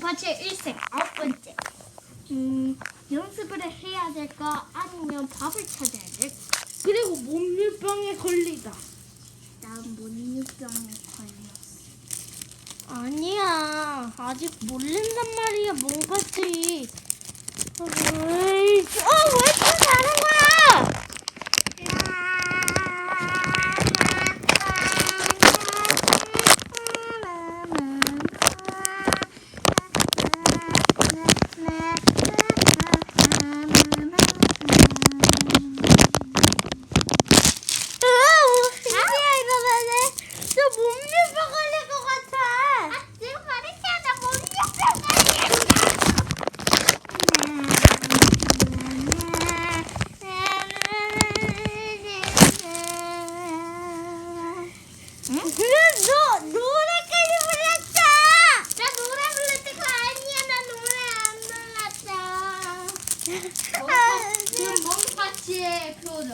파츠의 일색 아홉 번째. 음, 연습을 해야 될까 아니면 밥을 찾아야 될까? 그리고 몸밀병에 걸리다. 난 문유병에 걸렸어. 아니야. 아직 모른단 말이야. 에이, 어, 왜 이렇게 잘한 거야? 으아, 이제야 일어나네. 저 몸밀병 걸릴 것 같아. 내가 말했잖아, 문유병 너 노래까지 불렀어. 나 노래 부를 때가 아니야. 나 노래 안 불렀어. 지금 멍파치의 표정.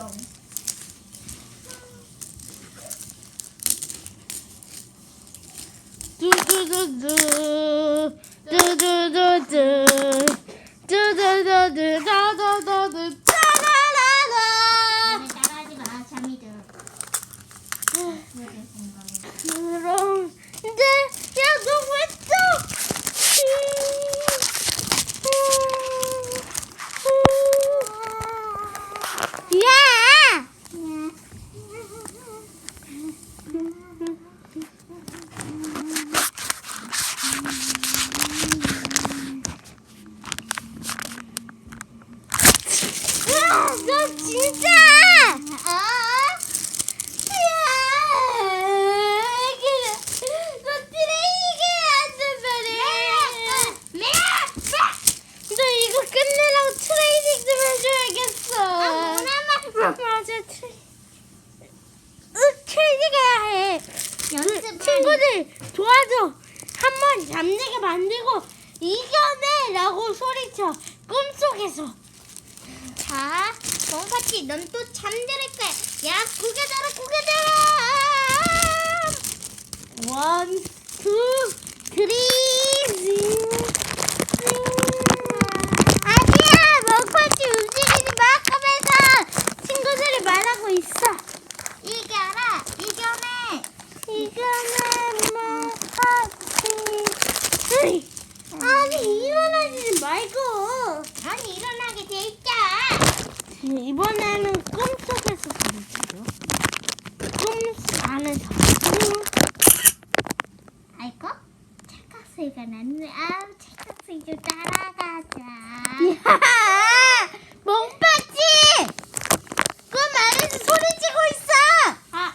두두두두 노래 생각나. 그럼 이제 야너 왜 또? 야! 너 진짜! 아, 너 트레이닝 해야 돼, 너 이거 끝내라고 트레이닝 좀 해줘야겠어. 아, 트레이닝 해야 해. 연습을 친구들 도와줘. 한번 잠들게 만들고 이겨내라고 소리쳐. 꿈속에서. 자, 멍파치, 넌 또 잠들 거야. 야, 고개 들어, 고개 들어. 원, 투, 쓰리, 아니야, 먹파치 움직이지 마 하면서 친구들이 말하고 있어. 이겨라, 이겨내. 이거는 먹파치. 으이, 아니 일어나지 말고. 아니, 일어나게 돼 있자. 이번에는 꿈속에서 움직여. 꿈 안에서. 알고? 착각소리가 나는데, 아우, 착각소리 좀 따라가자. 야, 멍파치! 꿈 안에서 소리치고 있어. 아,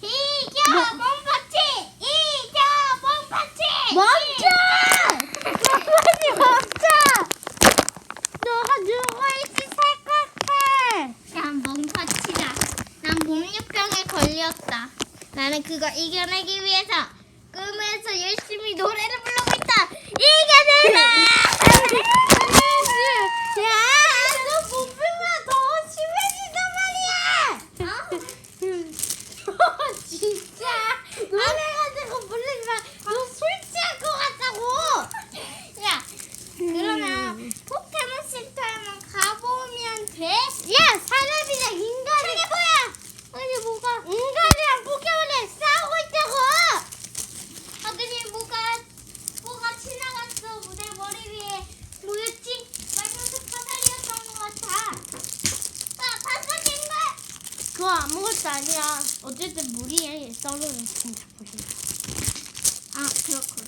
이겨, 뭐? 멍파치! 이겨, 멍파치! 멈춰! 멍파치 멈춰! 너가 누워 있을 생각해. 난 멍파치다. 난 몸유병에 걸렸다. 나는 그거 이겨내기 위해서 꿈에서 열심히 노래를 부르고 있다. 이겨내라! 야, 너 몸매가 더 심해진단 말이야. 너 진짜 노래 가지고 부르지 마. 너 술 취할 것 같다고. 야, 그러면 포켓몬 센터에만 가보면 돼? 야, 사람이랑 인간이. 저게 뭐야? 아니 뭐가 인간이랑 포켓몬이 싸우고 있다고. 아, 근데 뭐가, 뭐가 지나갔어. 내 머리 위에. 뭐였지? 빨간색 화살이었던 것 같아. 아, 반짝인 거야. 그거 아니야. 어쨌든 물이 썰어는 진짜 보시면. 아, 그렇군.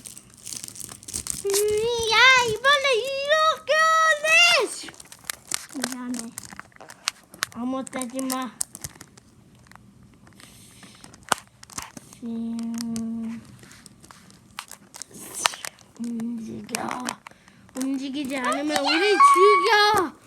음, 야 이번에 이렇게 하네. 미안해. 아무것도 하지 마. 음, 움직여. 움직이지 않으면 우리 죽여.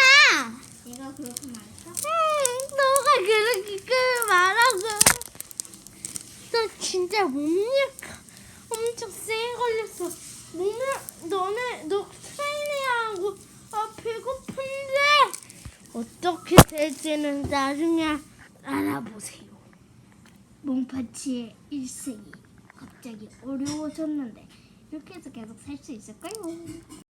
너 진짜 몸니까 엄청 세게 걸렸어. 몸을 너네 너 트레이닝 하고 아 배고픈데 어떻게 될지는 나중에 알아보세요. 몽파치의 일생이 갑자기 어려워졌는데 이렇게 해서 계속 살 수 있을까요?